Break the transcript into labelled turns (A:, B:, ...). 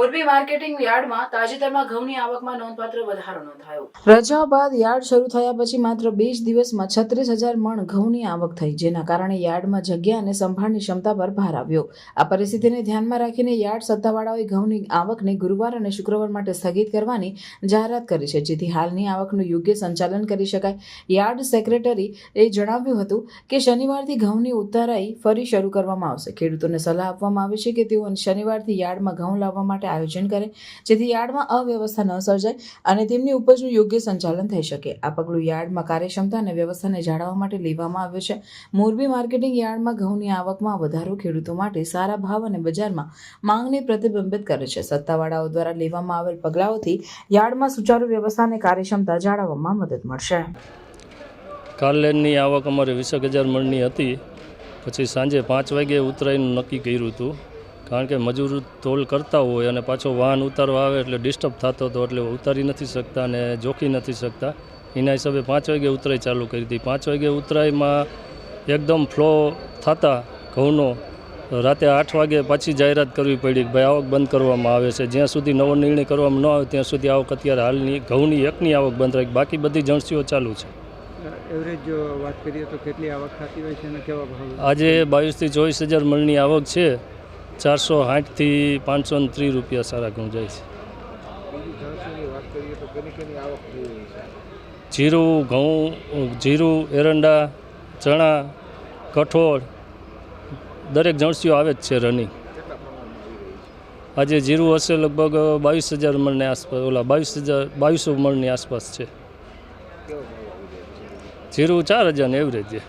A: Morbi marketing યાર્ડમાં તાજેતરમાં ઘઉંની આવકમાં નોંધપાત્ર વધારો નોંધાયો. રજાઓ બાદ યાર્ડ શરૂ થયા પછી માત્ર બે જ દિવસમાં છત્રીસ હજાર મણ ઘઉંની આવક થઈ, જેના કારણે યાર્ડમાં જગ્યા અને સંભાળની ક્ષમતા પર ભાર આવ્યો. આ પરિસ્થિતિને ધ્યાનમાં રાખીને યાર્ડ સત્તાવાળાઓએ ઘઉંની આવકને ગુરુવાર અને શુક્રવાર માટે સ્થગિત કરવાની જાહેરાત કરી છે, જેથી હાલની આવકનું યોગ્ય સંચાલન કરી શકાય. યાર્ડ સેક્રેટરી એ જણાવ્યું હતું કે શનિવારથી ઘઉંની ઉતારાઈ ફરી શરૂ કરવામાં આવશે. ખેડૂતોને સલાહ આપવામાં આવી છે કે તેઓ શનિવારથી યાર્ડમાં ઘઉં લાવવા માટે આયોજન કરે, જેથી યાર્ડમાં અવ્યવસ્થા ન સર્જાય અને તેમની ઉપજનું યોગ્ય સંચાલન થઈ શકે. આ પગલું યાર્ડમાં કાર્યક્ષમતા અને વ્યવસ્થાને જાળવવા માટે લેવામાં આવ્યું છે. મોરબી માર્કેટિંગ યાર્ડમાં ઘઉંની આવકમાં વધારો ખેડૂતો માટે સારા ભાવ અને બજારમાં માંગને પ્રતિબિંબિત કરે છે. સત્તાવાળાઓ દ્વારા લેવામાં આવેલ પગલાઓથી યાર્ડમાં સુચારુ વ્યવસ્થા અને કાર્યક્ષમતા જાળવવામાં મદદ મળશે.
B: કાલેની આવક અમારે વીસેક હજાર મણની હતી. પછી સાંજે પાંચ વાગે ઉતરાયનું નક્કી કર્યું હતું. કારણ કે મજૂર તોલ કરતા હોય અને પાછો વાહન ઉતારવા આવે એટલે ડિસ્ટર્બ થતો હતો એટલે ઉતારી નથી શકતા અને જોખી નથી શકતા. એના હિસાબે પાંચ વાગે ઉતરાઈ ચાલુ કરી હતી પાંચ વાગે ઉતરાઈમાં એકદમ ફ્લો થતા ઘઉંનો. રાતે આઠ વાગે પાછી જાહેરાત કરવી પડી કે ભાઈ આવક બંધ કરવામાં આવે છે. જ્યાં સુધી નવો નિર્ણય કરવામાં ન આવે ત્યાં સુધી આવક અત્યારે હાલની ઘઉંની એકની આવક બંધ રાખી બાકી બધી જણસીઓ ચાલુ છે.
C: એવરેજ વાત કરીએ તો કેટલી આવક થતી હોય છે અને કેવા ભાવ?
B: આજે બાવીસથી ચોવીસ હજાર મણની આવક છે. ચારસો સાઠથી પાંચસો ને ત્રીસ રૂપિયા સારા ઘઉં જાય છે. જીરું ઘઉં જીરું એરંડા ચણા કઠોળ દરેક જણસીઓ આવે જ છે રનિંગ આજે જીરું હશે લગભગ બાવીસ હજાર મણની આસપાસ ઓલા બાવીસ હજાર બાવીસો મણની આસપાસ
C: છે.
B: જીરું ચાર હજારને એવરેજ છે.